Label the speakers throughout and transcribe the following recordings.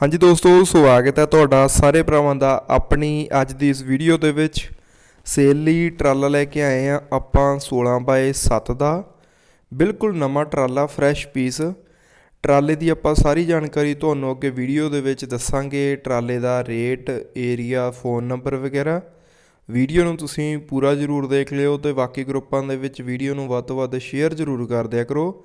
Speaker 1: ਹਾਂਜੀ ਦੋਸਤੋ, ਸਵਾਗਤ ਹੈ ਤੁਹਾਡਾ ਸਾਰੇ ਭਰਾਵਾਂ ਦਾ ਆਪਣੀ ਅੱਜ ਦੀ ਇਸ ਵੀਡੀਓ ਦੇ ਵਿੱਚ। ਸੇਲ ਲਈ ਟਰਾਲਾ ਲੈ ਕੇ ਆਏ ਆ ਆਪਾਂ 16 ਬਾਏ 7 ਦਾ। ਬਿਲਕੁਲ ਨਵਾਂ ਟਰਾਲਾ ਫਰੈਸ਼ ਪੀਸ ਟਰਾਲੇ ਦੀ ਆਪਾਂ ਸਾਰੀ ਜਾਣਕਾਰੀ ਤੁਹਾਨੂੰ ਅੱਗੇ ਵੀਡੀਓ ਦੇ ਵਿੱਚ ਦੱਸਾਂਗੇ। ਟਰਾਲੇ ਦਾ ਰੇਟ ਏਰੀਆ ਫੋਨ ਨੰਬਰ ਵਗੈਰਾ। ਵੀਡੀਓ ਨੂੰ ਤੁਸੀਂ ਪੂਰਾ ਜ਼ਰੂਰ ਦੇਖ ਲਿਓ ਤੇ ਬਾਕੀ ਗਰੁੱਪਾਂ ਦੇ ਵਿੱਚ ਵੀਡੀਓ ਨੂੰ ਵੱਧ ਤੋਂ ਵੱਧ ਸ਼ੇਅਰ ਜ਼ਰੂਰ ਕਰ ਦਿਆ ਕਰੋ।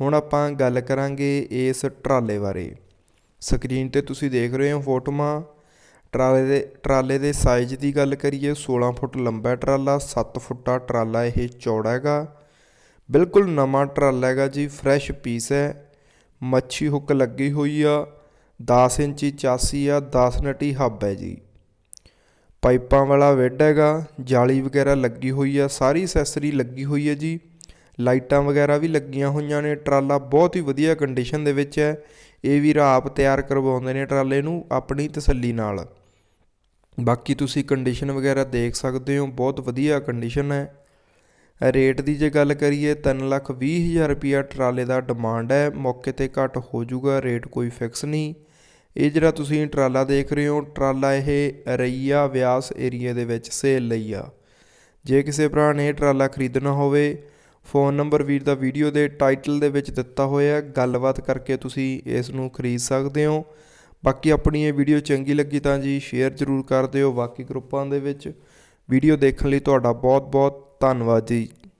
Speaker 1: ਹੁਣ ਆਪਾਂ ਗੱਲ ਕਰਾਂਗੇ ਇਸ ਟਰਾਲੇ ਬਾਰੇ। ਸਕਰੀਨ ਤੇ ਤੁਸੀਂ ਦੇਖ ਰਹੇ ਹੋ ਫੋਟੋਆਂ। ਟਰਾਲੇ ਦੇ ਟਰਾਲੇ ਦੇ ਸਾਈਜ਼ ਦੀ ਗੱਲ ਕਰੀਏ 16 ਫੁੱਟ ਲੰਬਾ ਟਰਾਲਾ 7 ਫੁੱਟਾ ਟਰਾਲਾ ਇਹ ਚੌੜਾ ਹੈਗਾ। ਬਿਲਕੁਲ ਨਵਾਂ ਟਰਾਲਾ ਹੈਗਾ ਜੀ ਫਰੈਸ਼ ਪੀਸ ਹੈ। ਮੱਛੀ ਹੁੱਕ ਲੱਗੀ ਹੋਈ ਆ 10 ਇੰਚੀ ਚਾਸੀ ਆ 10 ਨਟੀ ਹੱਬ ਹੈ ਜੀ। ਪਾਈਪਾਂ ਵਾਲਾ ਵਿੱਡ ਹੈਗਾ, ਜਾਲੀ ਵਗੈਰਾ ਲੱਗੀ ਹੋਈ ਆ, ਸਾਰੀ ਅਸੈਸਰੀ ਲੱਗੀ ਹੋਈ ਹੈ ਜੀ। ਲਾਈਟਾਂ ਵਗੈਰਾ ਵੀ ਲੱਗੀਆਂ ਹੋਈਆਂ ਨੇ, ਟਰਾਲਾ ਬਹੁਤ ਹੀ ਵਧੀਆ ਕੰਡੀਸ਼ਨ ਦੇ ਵਿੱਚ ਹੈ। ਇਹ ਵੀਰ ਆਪ ਤਿਆਰ ਕਰਵਾਉਂਦੇ ਨੇ ਟਰਾਲੇ ਨੂੰ ਆਪਣੀ ਤਸੱਲੀ ਨਾਲ। ਬਾਕੀ ਤੁਸੀਂ ਕੰਡੀਸ਼ਨ ਵਗੈਰਾ ਦੇਖ ਸਕਦੇ ਹੋ, ਬਹੁਤ ਵਧੀਆ ਕੰਡੀਸ਼ਨ ਹੈ। ਰੇਟ ਦੀ ਜੇ ਗੱਲ ਕਰੀਏ 3 ਲੱਖ 20 ਹਜ਼ਾਰ ਰੁਪਿਆ ਟਰਾਲੇ ਦਾ ਡਿਮਾਂਡ ਹੈ। ਮੌਕੇ ਤੇ ਘੱਟ ਹੋ ਜਾਊਗਾ, ਰੇਟ ਕੋਈ ਫਿਕਸ ਨਹੀਂ। ਇਹ ਜਿਹੜਾ ਤੁਸੀਂ ਟਰਾਲਾ ਦੇਖ ਰਹੇ ਹੋ, ਟਰਾਲਾ ਇਹ ਰਈਆ ਵਿਆਸ ਏਰੀਆ ਦੇ ਵਿੱਚ ਸੇਲ ਲਈ ਆ। ਜੇ ਕਿਸੇ ਭਰਾ ਨੇ ਟਰਾਲਾ ਖਰੀਦਣਾ ਹੋਵੇ ਫੋਨ ਨੰਬਰ ਵੀਰ ਦਾ ਵੀਡੀਓ ਦੇ ਟਾਈਟਲ ਦੇ ਵਿੱਚ ਦਿੱਤਾ ਹੋਇਆ ਹੈ। ਗੱਲਬਾਤ ਕਰਕੇ ਤੁਸੀਂ ਇਸ ਨੂੰ ਖਰੀਦ ਸਕਦੇ ਹੋ। ਬਾਕੀ ਆਪਣੀ ਇਹ ਵੀਡੀਓ ਚੰਗੀ ਲੱਗੀ ਤਾਂ ਜੀ ਸ਼ੇਅਰ ਜ਼ਰੂਰ ਕਰ ਦਿਓ ਬਾਕੀ ਗਰੁੱਪਾਂ ਦੇ ਵਿੱਚ। ਵੀਡੀਓ ਦੇਖਣ ਲਈ ਤੁਹਾਡਾ ਬਹੁਤ ਬਹੁਤ ਧੰਨਵਾਦ ਜੀ।